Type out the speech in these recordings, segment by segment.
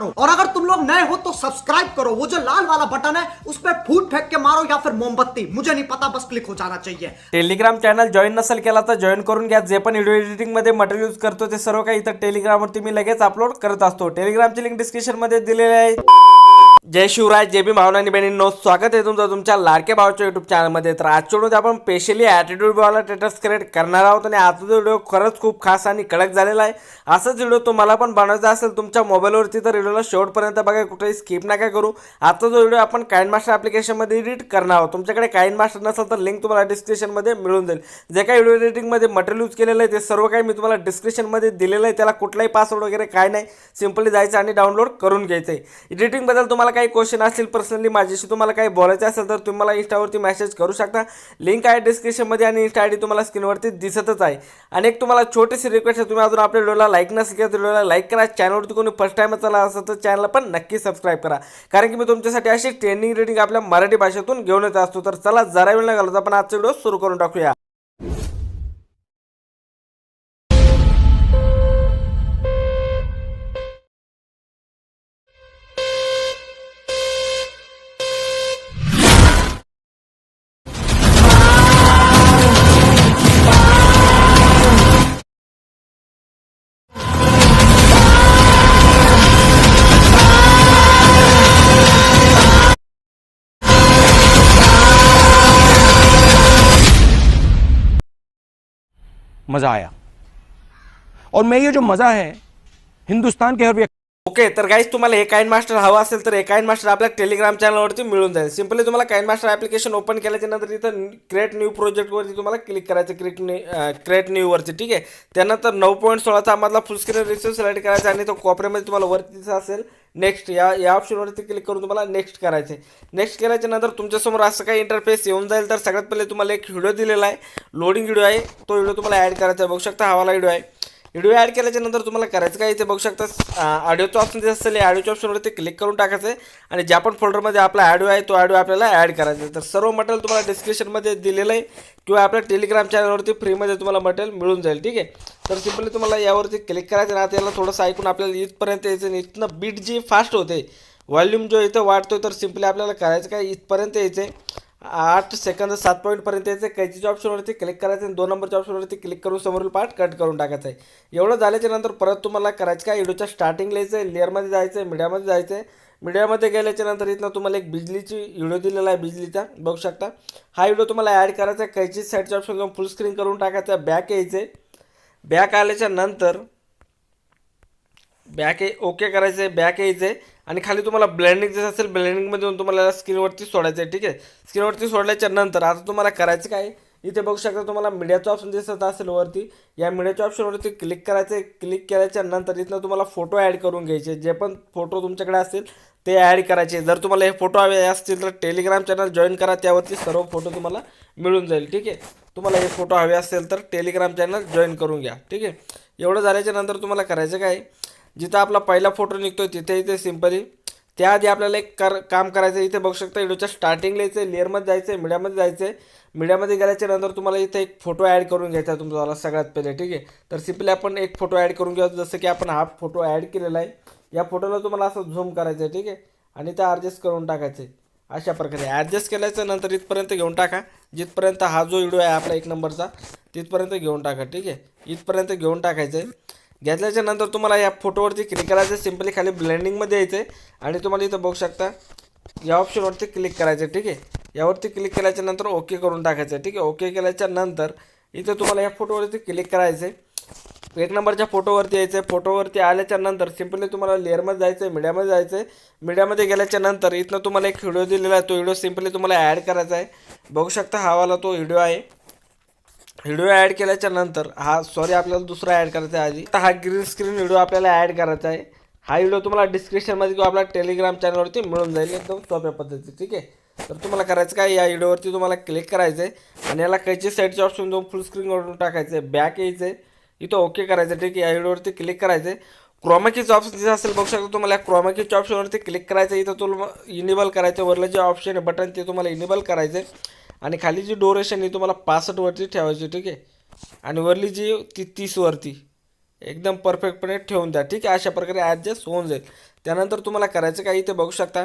और अगर तुम लोग नए हो तो सब्सक्राइब करो। वो जो लाल वाला बटन है उस पर फूट फेंक के मारो या फिर मोमबत्ती। मुझे नहीं पता बस क्लिक हो जाना चाहिए। टेलिग्राम चॅनल जॉईन नसेल केला तर जॉईन करून घ्या. जे पण व्हिडिओ एडिटिंगमध्ये मटेरियल यूज करतो ते सर्व काही इथं टेलिग्रामवरती मी लगेच अपलोड करत असतो. टेलिग्रामची लिंक डिस्क्रिप्शनमध्ये दिलेली आहे. जय शिवराय जय बी भावनानी बहिणींनो स्वागत आहे तुमचं तुमच्या लाडक्या भावाच्या युट्यूब चॅनलमध्ये तर आजच्या व्हिडिओत आपण स्पेशली ॲटिट्यूड वाला स्टेटस क्रिएट करणार आहोत आणि आजचा व्हिडिओ खरंच खूप खास आणि कडक झालेला आहे असाच व्हिडिओ तुम्हाला पण बनवायचा असेल तुमच्या मोबाईलवरती तर व्हिडिओला शेवटपर्यंत बघा कुठेही स्किप नका करू. आजचा जो व्हिडिओ आपण काइन मास्टर ॲप्लिकेशनमध्ये एडिट करणार आहोत तुमच्याकडे काइन मास्टर नसेल तर लिंक तुम्हाला डिस्क्रिप्शनमध्ये मिळून जाईल. जे काही व्हिडिओ एडिटिंगमध्ये मटेरियल यूज केलेलं आहे ते सर्व काही मी तुम्हाला डिस्क्रिप्शनमध्ये दिलेलं आहे त्याला कुठलाही पासवर्ड वगैरे काय नाही. सिम्पली जायचं आणि डाउनलोड करून घ्यायचं आहे एडिटिंगबद्दल तुम्हाला काही क्वेश्चन असतील पर्सनली माझ्याशी तुम्हाला काही बोलायचं असेल तर तुम्ही मला इंस्टावरती मेसेज करू शकता. लिंक आहे डिस्क्रिप्शनमध्ये आणि इंस्टा आय डी तुम्हाला स्क्रीनवरती दिसतच आहे. आणि एक तुम्हाला छोटीशी रिक्वेस्ट आहे तुम्ही अजून आपल्या व्हिडिओला लाईक नसेल केलं तर व्हिडिओला लाईक करा चॅनलवरती कोणी फर्स्ट टाईम चला असेल तर चॅनलला पण नक्की सबस्क्राईब करा. कारण की मी तुमच्यासाठी अशी ट्रेनिंग रिडिंग आपल्या मराठी भाषेतून घेऊन येत असतो. तर चला जरा वेळ न घालवता आपण आजचा व्हिडिओ सुरू करून टाकूया. मज़ा आया। और मैं ये जो मज़ा है हिंदुस्तान के हर व्यक्ति ओके तर गाईज तुम्हाला हे काइन मास्टर हवा असेल तर हे काइन मास्टर आपल्या टेलिग्राम चॅनलवरती मिळून जाईल. सिम्पली तुम्हाला काइन मास्टर ॲप्लिकेशन ओपन केल्याच्यानंतर इथं क्रिएट न्यू प्रोजेक्टवरती तुम्हाला क्लिक करायचं क्रिएट न्यू क्रिएट न्यूवरती ठीक आहे? त्यानंतर नऊ पॉईंट सोळाचा मधला फुल स्क्रीन रिसिव्ह सिलेक्ट करायचा आणि तो कोपऱ्यामध्ये तुम्हाला वरती असेल नेक्स्ट या या ऑप्शनवरती क्लिक करून तुम्हाला नेक्स्ट करायचे नेक्स्ट केल्याच्यानंतर तुमच्यासमोर असं काही इंटरफेस येऊन जाईल. तर सगळ्यात पहिले तुम्हाला एक व्हिडिओ दिलेला आहे. लोडिंग व्हिडिओ आहे. तो व्हिडिओ तुम्हाला ॲड करायचा आहे. बघू शकता हवाला व्हिडिओ आहे. व्हिडिओ ॲड केल्याच्यानंतर तुम्हाला करायचं काय इथे बघू शकता ऑडिओचं ऑप्शन जे असेल ऑडिओच्या ऑप्शनवरती क्लिक करून टाकायचं. आहे आणि ज्या पण फोल्डरमध्ये आपला ऑडिओ आहे तो ऑडिओ आपल्याला ॲड करायचा आहे. तर सर्व मटेरियल तुम्हाला डिस्क्रिप्शनमध्ये दिलेलं आहे किंवा आपल्या टेलिग्राम चॅनलवरती फ्रीमध्ये तुम्हाला मटेरियल मिळून जाईल ठीक आहे? तर सिम्पली तुम्हाला यावरती क्लिक करायचं ना त्याला थोडंसं ऐकून आपल्याला इथपर्यंत यायचं आणि इथनं बीट जी फास्ट होते व्हॉल्यूम जो इथं वाढतो तर सिम्पली आपल्याला करायचं काय? इथपर्यंत यायचं आहे. आठ सेकंद सात पॉईंटपर्यंत यायचं कैचीच्या ऑप्शनवरती क्लिक करायचं आणि दोन नंबरच्या ऑप्शनवरती क्लिक करून समोरील पार्ट कट करून टाकायचं आहे. एवढं झाल्याच्यानंतर परत तुम्हाला करायचं काय? व्हिडिओच्या स्टार्टिंग यायचं आहे लेअरमध्ये जायचं आहे मीडियामध्ये जायचं आहे मीडियामध्ये गेल्याच्यानंतर इथनं तुम्हाला एक बिजलीची व्हिडिओ दिलेला आहे बिजलीचा. बघू शकता. हा व्हिडिओ तुम्हाला ॲड करायचा आहे. कैची साईडच्या ऑप्शन घेऊन फुल स्क्रीन करून टाकायचा आहे. बॅक यायचं आहे बॅक आल्याच्यानंतर बॅक आहे ओके करायचं आहे बॅक यायचं आहे आणि खाली तुम्हाला ब्लेंडिंग जसं असेल ब्लेंडिंगमध्ये येऊन तुम्हाला स्क्रीनवरती सोडायचं आहे ठीक आहे? स्क्रीनवरती सोडल्याच्या नंतर आता तुम्हाला करायचं काय? इथे बघू शकता तुम्हाला मीडियाचं ऑप्शन दिसत असेल वरती. या मीडियाच्या ऑप्शनवरती क्लिक करायचं आहे क्लिक केल्याच्यानंतर इथनं तुम्हाला फोटो ॲड करून घ्यायचे. जे पण फोटो तुमच्याकडे असतील ते ॲड करायचे. जर तुम्हाला हे फोटो हवे असतील तर टेलिग्राम चॅनल जॉईन करा. त्यावरती सर्व फोटो तुम्हाला मिळून जाईल ठीक आहे? तुम्हाला हे फोटो हवे असेल तर टेलिग्राम चॅनल जॉईन करून घ्या ठीक आहे? एवढं झाल्याच्यानंतर तुम्हाला करायचं काय? जिथं आपला पहिला फोटो निघतो तिथे इथे सिम्पली त्याआधी आपल्याला एक कर काम करायचं आहे इथे बघू शकता व्हिडिओच्या स्टार्टिंगला यायचं आहे लेअरमध्ये जायचं आहे मीडियामध्ये जायचं आहे मीडियामध्ये गेल्याच्यानंतर तुम्हाला इथे एक फोटो ॲड करून घ्यायचा आहे तुमचा सगळ्यात पहिले ठीक आहे? तर सिम्पली आपण एक फोटो ॲड करून घेऊ जसं की आपण हा फोटो ॲड केलेला आहे. या फोटोला तुम्हाला असं झूम करायचं आहे ठीक आहे? आणि ते ॲडजस्ट करून टाकायचं आहे अशा प्रकारे. ॲडजस्ट केल्याच्यानंतर इथपर्यंत घेऊन टाका. जिथपर्यंत हा जो व्हिडिओ आहे आपला एक नंबरचा तिथपर्यंत घेऊन टाका ठीक आहे? इथपर्यंत घेऊन टाकायचं आहे घेतल्याच्या नंतर तुम्हाला या फोटोवरती क्लिक करायचं आहे. सिम्पली खाली ब्लेंडिंगमध्ये यायचं आहे आणि तुम्हाला इथं बघू शकता या ऑप्शनवरती क्लिक करायचं आहे ठीक आहे? यावरती क्लिक केल्याच्यानंतर ओके करून टाकायचं आहे ठीक आहे? ओके केल्याच्यानंतर इथं तुम्हाला या फोटोवरती क्लिक करायचं आहे एक नंबरच्या फोटोवरती यायचं आहे फोटोवरती आल्याच्यानंतर सिम्पली तुम्हाला लेअरमध्ये जायचं आहे मीडियामध्ये जायचं आहे मीडियामध्ये गेल्याच्यानंतर इथनं तुम्हाला एक व्हिडिओ दिलेला आहे. तो व्हिडिओ सिम्पली तुम्हाला ॲड करायचा आहे. बघू शकता हा वाला तो व्हिडिओ आहे. व्हिडिओ ॲड केल्याच्यानंतर हा सॉरी आपल्याला दुसरा ॲड करायचा आहे आधी. तर हा ग्रीन स्क्रीन व्हिडिओ आपल्याला ॲड करायचा आहे. हा व्हिडिओ तुम्हाला डिस्क्रिप्शनमध्ये किंवा आपल्या टेलिग्राम चॅनलवरती मिळून जाईल एकदम सोप्या पद्धती ठीक आहे? तर तुम्हाला करायचं काय या व्हिडिओवरती तुम्हाला क्लिक करायचं आहे आणि याला कैची साईडचे ऑप्शन जाऊन फुल स्क्रीनवरून टाकायचं आहे. बॅक यायचं आहे. इथं ओके करायचं ठीक आहे? या व्हिडिओवरती क्लिक करायचं आहे. क्रोमाकीचं ऑप्शन जे असेल बघू शकता तुम्हाला या क्रोमाकीच्या ऑप्शनवरती क्लिक करायचं आहे. इथं तुम्हाला इनेबल करायचं वरलं जे ऑप्शन आहे बटन ते तुम्हाला इनेबल करायचं आहे. आणि खाली जी डोरेशन आहे तुम्हाला पासष्टवरती ठेवायची ठीक आहे? आणि वरली जी ती तीसवरती एकदम परफेक्टपणे ठेवून द्या ठीक आहे? अशा प्रकारे ॲडजस्ट होऊन जाईल. त्यानंतर तुम्हाला करायचं काय इथे बघू शकता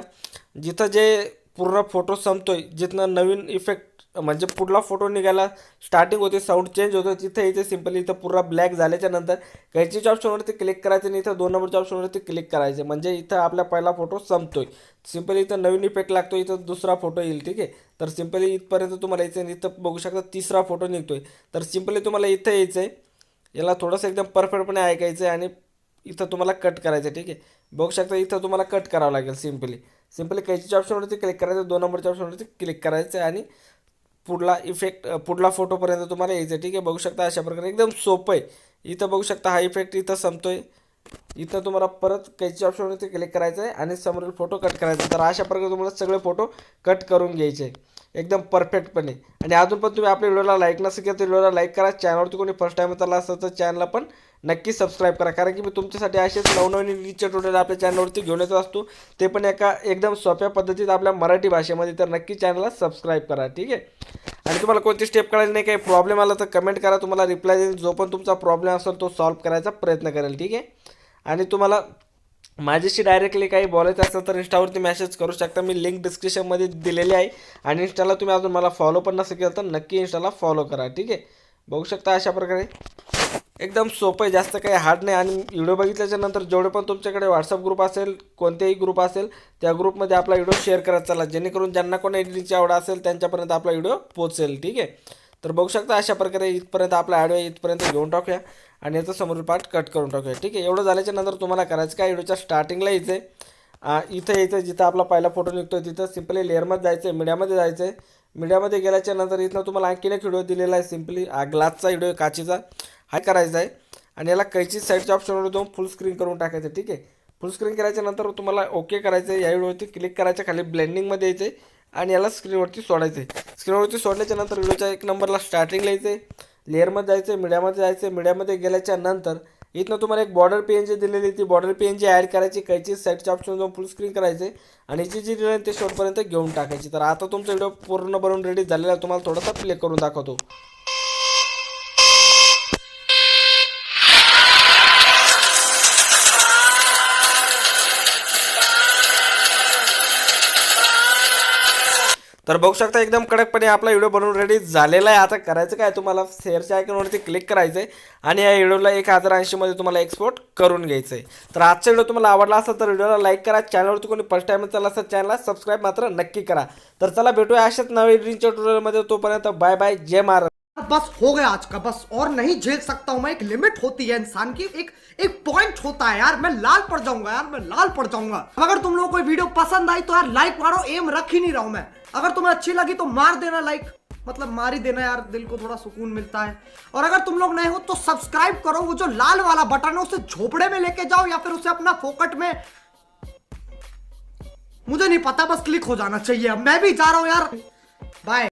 जिथं जे पूर्ण फोटो संपतोय जिथनं नवीन इफेक्ट म्हणजे पुढला फोटो निघायला स्टार्टिंग होते साऊंड चेंज होतो तिथे इथे सिम्पली इथं पूर्ण ब्लॅक झाल्याच्यानंतर कैचीच्या ऑप्शनवरती क्लिक करायचं आणि इथं दोन नंबरच्या ऑप्शनवरती क्लिक करायचे. म्हणजे इथं आपला पहिला फोटो संपतोय. सिम्पली इथं नवीन इफेक्ट लागतो इथं दुसरा फोटो येईल ठीक आहे? तर सिम्पली इथपर्यंत तुम्हाला यायचं आणि इथं बघू शकता तिसरा फोटो निघतोय. तर सिम्पली तुम्हाला इथं यायचं आहे याला थोडंसं एकदम परफेक्टपणे ऐकायचं आहे आणि इथं तुम्हाला कट करायचं आहे ठीक आहे? बघू शकता इथं तुम्हाला कट करावं लागेल सिम्पली सिम्पली कैचीच्या ऑप्शनवरती क्लिक करायचं दोन नंबरच्या ऑप्शनवरती क्लिक करायचं आहे आणि पुढला इफेक्ट पुढला फोटोपर्यंत तुम्हाला यायचं आहे ठीक आहे बघू शकता अशा प्रकारे. एकदम सोपं आहे. इथं बघू शकता हा इफेक्ट इथं संपतो आहे इथं तुम्हाला परत कैची ऑप्शनवरती क्लिक करायचं आहे आणि समोरील फोटो कट करायचा तर अशा प्रकारे तुम्हाला सगळे फोटो कट करून घ्यायचे. एकदम परफेक्टपणे आणि अजून पण तुम्ही आपल्या व्हिडिओला लाईक नसेल तर व्हिडिओला लाईक करा. चॅनलवरती कोणी फर्स्ट टाईम चालला असेल तर चॅनलला पण नक्की सबस्क्राईब करा. कारण की मी तुमच्यासाठी असेच नवनवीन रीचचे टोटल आपल्या चॅनलवरती घेऊन येत असतो. ते पण एका एकदम सोप्या पद्धतीत आपल्या मराठी भाषेमध्ये. तर नक्की चॅनलला सबस्क्राईब करा. ठीक आहे? आणि तुम्हाला कोणती स्टेप करायची नाही काही प्रॉब्लेम आला तर कमेंट करा. तुम्हाला रिप्लाय देईल जो पण तुमचा प्रॉब्लेम असेल तो सॉल्व्ह करायचा प्रयत्न करेल. ठीक आहे? आणि तुम्हाला माझ्याशी डायरेक्टली काही बोलायचं असेल तर इंस्टावरती मेसेज करू शकता. मी लिंक डिस्क्रिप्शनमध्ये दिलेली आहे. आणि इंस्टाला तुम्ही अजून मला फॉलो पण नसेल केलं तर नक्की इंस्टाला फॉलो करा. ठीक आहे? बघू शकता अशा प्रकारे. एकदम सोपं आहे जास्त काही हार्ड नाही. आणि व्हिडिओ बघितल्याच्या नंतर जेवढे पण तुमच्याकडे व्हॉट्सअप ग्रुप असेल कोणतेही ग्रुप असेल त्या ग्रुपमध्ये आपला व्हिडिओ शेअर करत चला. जेणेकरून ज्यांना कोण एडिटिंगची आवड असेल त्यांच्यापर्यंत आपला व्हिडिओ पोचेल ठीक आहे? तर बघू शकता अशा प्रकारे इथपर्यंत आपला ऑडिओ इथपर्यंत घेऊन टाकूया. आणि याचं समोरील पार्ट कट करून टाकूया ठीक आहे? एवढं झाल्याच्यानंतर तुम्हाला करायचं काय? व्हिडिओच्या स्टार्टिंगला यायचं आहे इथं यायचं जिथं आपला पहिला फोटो निघतो तिथं सिम्पली लेअरमध्ये जायचं आहे मीडियामध्ये जायचं आहे मीडियामध्ये गेल्याच्यानंतर इथनं तुम्हाला आणखीन एक व्हिडिओ दिलेला आहे सिम्पली ग्लासचा व्हिडिओ काचेचा काचीचा. हा करायचं आहे? आणि याला कैची साईडच्या ऑप्शनवर जाऊन फुल स्क्रीन करून टाकायचं ठीक आहे? फुल स्क्रीन करायच्या नंतर तुम्हाला ओके करायचं आहे या व्हिडिओवरती क्लिक करायचं खाली ब्लेंडिंगमध्ये यायचं आहे आणि याला स्क्रीनवरती सोडायचं आहे स्क्रीनवरती सोडल्याच्या नंतर व्हिडिओच्या एक नंबरला स्टार्टिंगला यायचं आहे लेअरमध्ये जायचं आहे मीडियामध्ये जायचं आहे मीडियामध्ये गेल्याच्यानंतर इथनं तुम्हाला एक बॉर्डर पी एन जी दिलेली ती border P N G add करायची कैची साईडच्या ऑप्शन जाऊन फुल स्क्रीन करायचे आणि जी जी डिझाईन ते शॉर्टपर्यंत घेऊन टाकायची. तर आता तुमचा व्हिडिओ पूर्ण बनवून रेडी झालेला तुम्हाला थोडासा प्ले करून दाखवतो. तर बघू शकता एकदम कडकपणे आपला व्हिडिओ बनवून रेडी झालेला आहे. आता करायचं काय? तुम्हाला शेअरच्या आयकॉनवरती क्लिक करायचं आहे. आणि या व्हिडिओला एक हजार ऐंशीमध्ये तुम्हाला एक्सपोर्ट करून घ्यायचं आहे. तर आजचा व्हिडिओ तुम्हाला आवडला असेल तर व्हिडिओला लाईक करा. चॅनलवरती कोणी फर्स्ट टाईम चालला असेल चॅनलला सबस्क्राईब मात्र नक्की करा. तर चला भेटूया अशाच नवीन ड्रीमच्या ट्युटोरियलमध्ये तोपर्यंत बाय बाय जय महाराज. बस हो गया आज का, बस और नहीं झेल सकता हूँ मैं। एक लिमिट होती है इंसान की, एक एक पॉइंट होता है यार। मैं लाल पड़ जाऊँगा यार, मैं लाल पड़ जाऊँगा। अगर तुम लोगों को वीडियो पसंद आई तो यार लाइक मारो एम रख ही नहीं रहा हूँ मैं। अगर तुम्हें अच्छी लगी तो मार देना लाइक मतलब मार ही देना यार, दिल को थोड़ा सुकून मिलता है। और अगर तुम लोग नए हो तो सब्सक्राइब करो, वो जो लाल वाला बटन है उसे झोपड़े में लेके जाओ या फिर उसे अपना फोकट में। मुझे नहीं पता, बस क्लिक हो जाना चाहिए। मैं भी जा रहा हूँ यार। बाय